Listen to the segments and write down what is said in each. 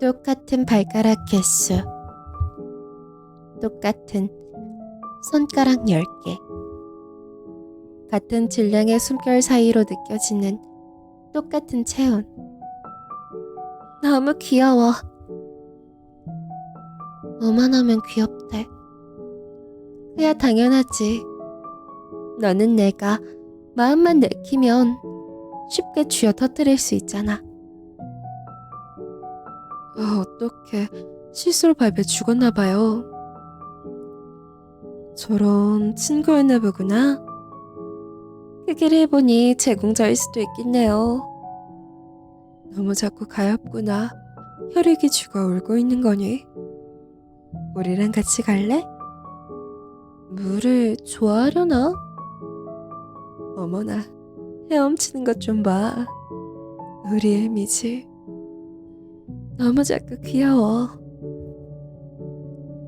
똑같은 발가락 개수. 똑같은 손가락 10개. 같은 질량의 숨결 사이로 느껴지는 똑같은 체온. 너무 귀여워. 뭐만 하면 귀엽대. 그야 당연하지. 너는 내가 마음만 내키면 쉽게 쥐어 터뜨릴 수 있잖아. 아, 어떡해. 실수로 밟혀 죽었나 봐요. 저런 친구였나 보구나. 크기를 해보니 제공자일 수도 있겠네요. 너무 자꾸 가엾구나. 혈액이 죽어 울고 있는 거니? 우리랑 같이 갈래? 물을 좋아하려나? 어머나, 헤엄치는 것 좀 봐. 우리의 미지. 너무 자꾸 귀여워.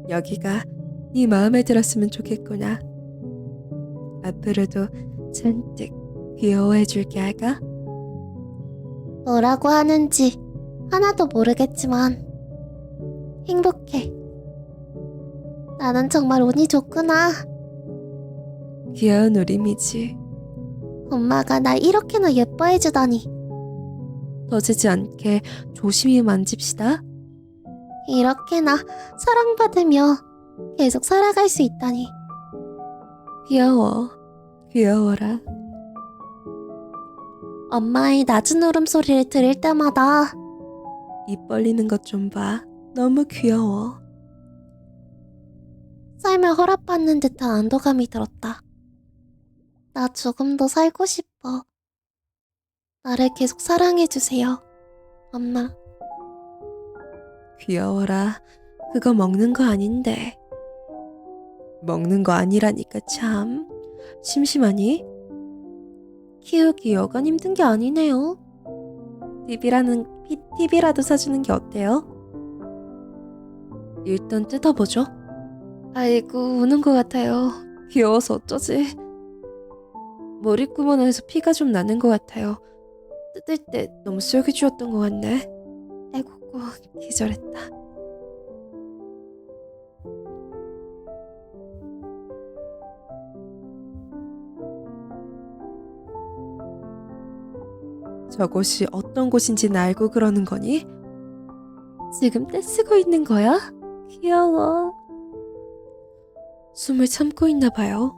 여기가 네 마음에 들었으면 좋겠구나. 앞으로도 잔뜩 귀여워해 줄게 할까? 뭐라고 하는지 하나도 모르겠지만 행복해. 나는 정말 운이 좋구나. 귀여운 우리 미지. 엄마가 날 이렇게나 예뻐해 주다니. 터지지 않게 조심히 만집시다. 이렇게나 사랑받으며 계속 살아갈 수 있다니. 귀여워. 귀여워라. 엄마의 낮은 울음소리를 들을 때마다 입 벌리는 것 좀 봐. 너무 귀여워. 삶을 허락받는 듯한 안도감이 들었다. 나 조금 더 살고 싶어. 나를 계속 사랑해주세요. 엄마. 귀여워라. 그거 먹는 거 아닌데. 먹는 거 아니라니까 참. 심심하니? 키우기 여간 힘든 게 아니네요. TV라는, TV라도 사주는 게 어때요? 일단 뜯어보죠. 아이고, 우는 것 같아요. 귀여워서 어쩌지? 머리구멍에서 피가 좀 나는 것 같아요. 뜯을 때 너무 쏠기주었던 것 같네. 아이고, 기절했다. 저곳이 어떤 곳인지는 알고 그러는 거니? 지금 떼쓰고 있는 거야? 귀여워. 숨을 참고 있나 봐요.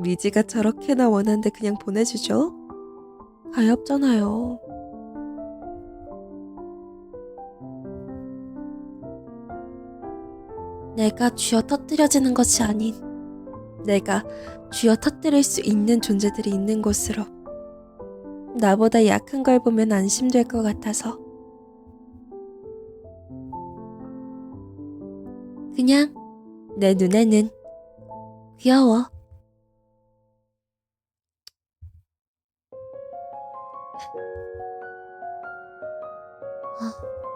미지가 저렇게나 원한데 그냥 보내주죠? 가엾잖아요. 내가 쥐어 터뜨려지는 것이 아닌 내가 쥐어 터뜨릴 수 있는 존재들이 있는 곳으로 나보다 약한 걸 보면 안심될 것 같아서 그냥 내 눈에는 귀여워. 아,